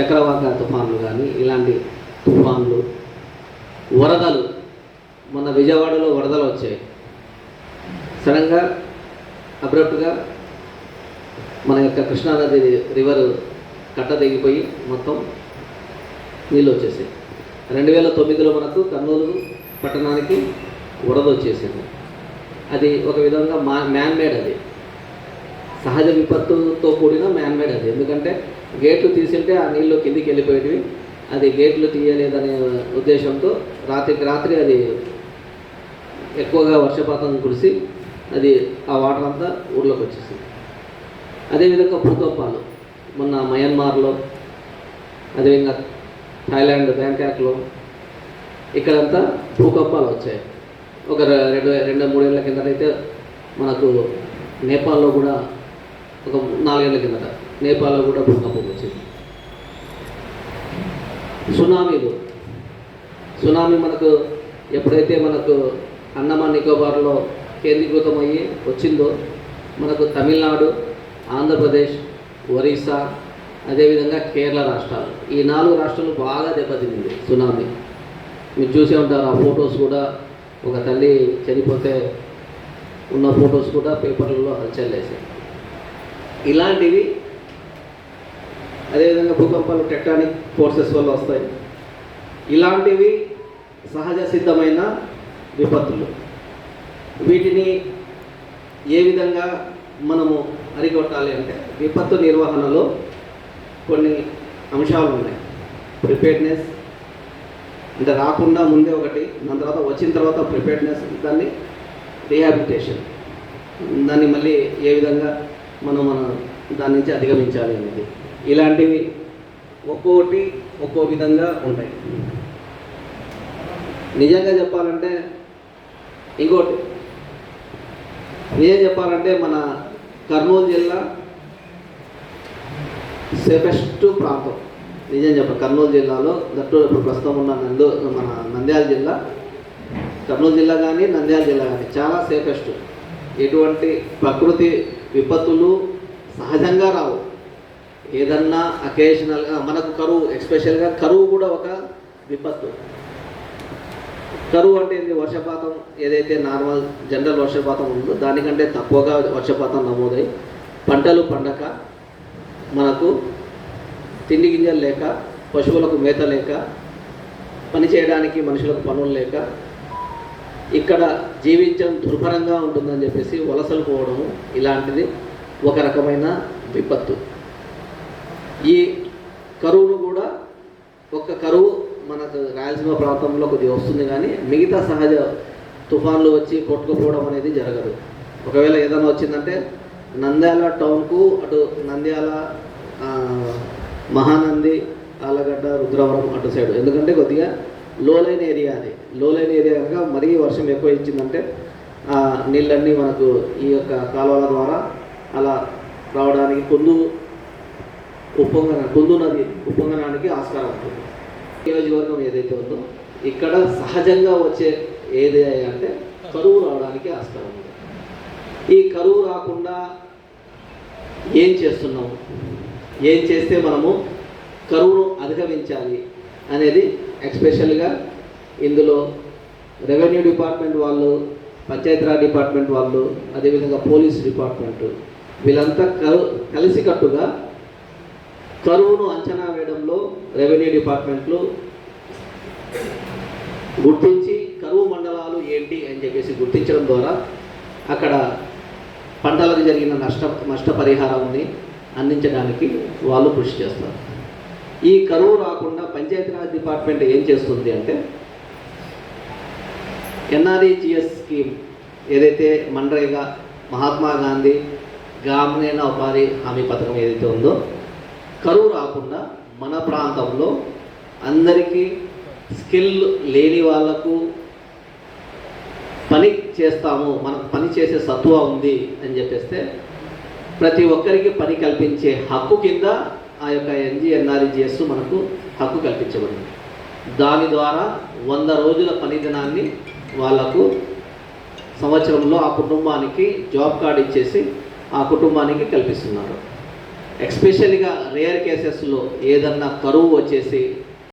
చక్రవాక తుఫాన్లు కానీ ఇలాంటి తుఫాన్లు వరదలు. మొన్న విజయవాడలో వరదలు వచ్చాయి. సడన్గా అబ్రప్ట్గా మన యొక్క కృష్ణానది రివర్ కట్ట తెగిపోయి మొత్తం నీళ్ళు వచ్చేసాయి. రెండు వేల తొమ్మిదిలో మనకు కర్నూలు పట్టణానికి వరద వచ్చేసింది. అది ఒక విధంగా మా మ్యాన్మేడ్ అది. సహజ విపత్తుతో కూడిన మ్యాన్ మేడ్ అది. ఎందుకంటే గేట్లు తీసింటే ఆ నీళ్ళు కిందికి వెళ్ళిపోయేటివి. అది గేట్లు తీయలేదనే ఉద్దేశంతో రాత్రికి రాత్రి అది ఎక్కువగా వర్షపాతం కురిసి అది ఆ వాటర్ అంతా ఊర్లోకి వచ్చేసింది. అదేవిధంగా భూకంపాలు. మొన్న మయన్మార్లో అదేవిధంగా థాయిలాండ్ బ్యాంకాక్లో ఇక్కడంతా భూకంపాలు వచ్చాయి. ఒక రెండు రెండు మూడేళ్ళ కిందటైతే మనకు నేపాల్లో కూడా ఒక నాలుగేళ్ళ కిందట నేపాల్లో కూడా భూకంపం వచ్చింది. సునామీలు. సునామీ మనకు ఎప్పుడైతే మనకు అండమాన్ నికోబార్లో కేంద్రీకృతం అయ్యి వచ్చిందో మనకు తమిళనాడు ఆంధ్రప్రదేశ్ ఒరిస్సా అదేవిధంగా కేరళ రాష్ట్రాలు. ఈ నాలుగు రాష్ట్రాలు బాగా దెబ్బతింది సునామీ. మీరు చూసే ఉంటారు ఆ ఫొటోస్ కూడా. ఒక తల్లి చనిపోతే ఉన్న ఫొటోస్ కూడా పేపర్లలో హల్చల్లేసాయి ఇలాంటివి అదేవిధంగా భూకంపాలు టెక్టానిక్ ఫోర్సెస్ వల్ల వస్తాయి. ఇలాంటివి సహజ సిద్ధమైన విపత్తులు. వీటిని ఏ విధంగా మనము అరికొట్టాలి అంటే విపత్తు నిర్వహణలో కొన్ని అంశాలు ఉన్నాయి. ప్రిపేర్నెస్ అంటే రాకుండా ముందే ఒకటి దాని తర్వాత వచ్చిన తర్వాత ప్రిపేర్నెస్ దాన్ని రీహాబిలిటేషన్. దాన్ని మళ్ళీ ఏ విధంగా మనం మన దాని నుంచి అధిగమించాలి అనేది. ఇలాంటివి ఒక్కొక్కటి ఒక్కో విధంగా ఉంటాయి. నిజంగా చెప్పాలంటే ఇంకోటి. నిజం చెప్పాలంటే మన కర్నూలు జిల్లా సేఫెస్ట్ ప్రాంతం. నిజం చెప్ప కర్నూలు జిల్లాలో దట్టు ఇప్పుడు ప్రస్తుతం ఉన్న నందు మన నంద్యాల జిల్లా. కర్నూలు జిల్లా కానీ నంద్యాల జిల్లా కానీ చాలా సేఫెస్ట్. ఎటువంటి ప్రకృతి విపత్తులు సహజంగా రావు. ఏదన్నా అకేషనల్గా మనకు కరువు ఎక్స్పెషల్గా కరువు కూడా ఒక విపత్తు. కరువు అంటే ఏంది? వర్షపాతం ఏదైతే నార్మల్ జనరల్ వర్షపాతం ఉందో దానికంటే తక్కువగా వర్షపాతం నమోదై పంటలు పండక మనకు తిండి గింజలు లేక పశువులకు మేత లేక పని చేయడానికి మనుషులకు పనులు లేక ఇక్కడ జీవించడం దుర్భరంగా ఉంటుందని చెప్పేసి వలసలు పోవడము ఇలాంటిది ఒక రకమైన విపత్తు. ఈ కరువును కూడా ఒక కరువు మనకు రాయలసీమ ప్రాంతంలో కొద్దిగా వస్తుంది కానీ మిగతా సహజ తుఫాన్లు వచ్చి కొట్టుకుపోవడం అనేది జరగదు. ఒకవేళ ఏదైనా వచ్చిందంటే నంద్యాల టౌన్కు అటు నంద్యాల మహానంది ఆలగడ్డ రుద్రవరం అటు సైడ్. ఎందుకంటే కొద్దిగా లోలైన ఏరియా అది. లోలైన ఏరియా కనుక మరీ వర్షం ఎక్కువ ఇచ్చిందంటే ఆ నీళ్ళన్నీ మనకు ఈ యొక్క కాలువల ద్వారా అలా రావడానికి కొందు ఉప్పొంగన కొందు నది ఉప్పొంగనానికి ఆస్కారం ఉంటుంది నియోజకవర్గం ఏదైతే ఉందో ఇక్కడ సహజంగా వచ్చే ఏది అంటే కరువు రావడానికి ఆస్కారం ఉంది. ఈ కరువు రాకుండా ఏం చేస్తున్నాము? ఏం చేస్తే మనము కరువును అధిగమించాలి? అనేది ఎక్స్పెషల్గా ఇందులో రెవెన్యూ డిపార్ట్మెంట్ వాళ్ళు పంచాయతీరాజ్ డిపార్ట్మెంట్ వాళ్ళు అదేవిధంగా పోలీస్ డిపార్ట్మెంట్ వీళ్ళంతా కలు కలిసికట్టుగా కరువును అంచనా వేయడంలో రెవెన్యూ డిపార్ట్మెంట్లు గుర్తించి కరువు మండలాలు ఏంటి అని చెప్పేసి గుర్తించడం ద్వారా అక్కడ పంటలకు జరిగిన నష్ట నష్టపరిహారాన్ని అందించడానికి వాళ్ళు కృషి చేస్తారు. ఈ కరువు రాకుండా పంచాయతీరాజ్ డిపార్ట్మెంట్ ఏం చేస్తుంది అంటే ఎన్ఆర్ఈజిఎస్ స్కీమ్ ఏదైతే మన్రేగా మహాత్మా గాంధీ గ్రామీణ ఉపాధి హామీ పథకం ఏదైతే ఉందో కరువు రాకుండా మన ప్రాంతంలో అందరికీ స్కిల్ లేని వాళ్ళకు పని చేస్తాము మనకు పని చేసే సత్వ ఉంది అని చెప్పేస్తే ప్రతి ఒక్కరికి పని కల్పించే హక్కు కింద ఆ యొక్క ఎన్జిఎన్ఆర్జిఎస్ మనకు హక్కు కల్పించబడింది. దాని ద్వారా వంద రోజుల పని దినాన్ని వాళ్ళకు సంవత్సరంలో ఆ కుటుంబానికి జాబ్ కార్డు ఇచ్చేసి ఆ కుటుంబానికి కల్పిస్తున్నారు. ఎక్స్పెషల్గా రేర్ కేసెస్లో ఏదన్నా కరువు వచ్చేసి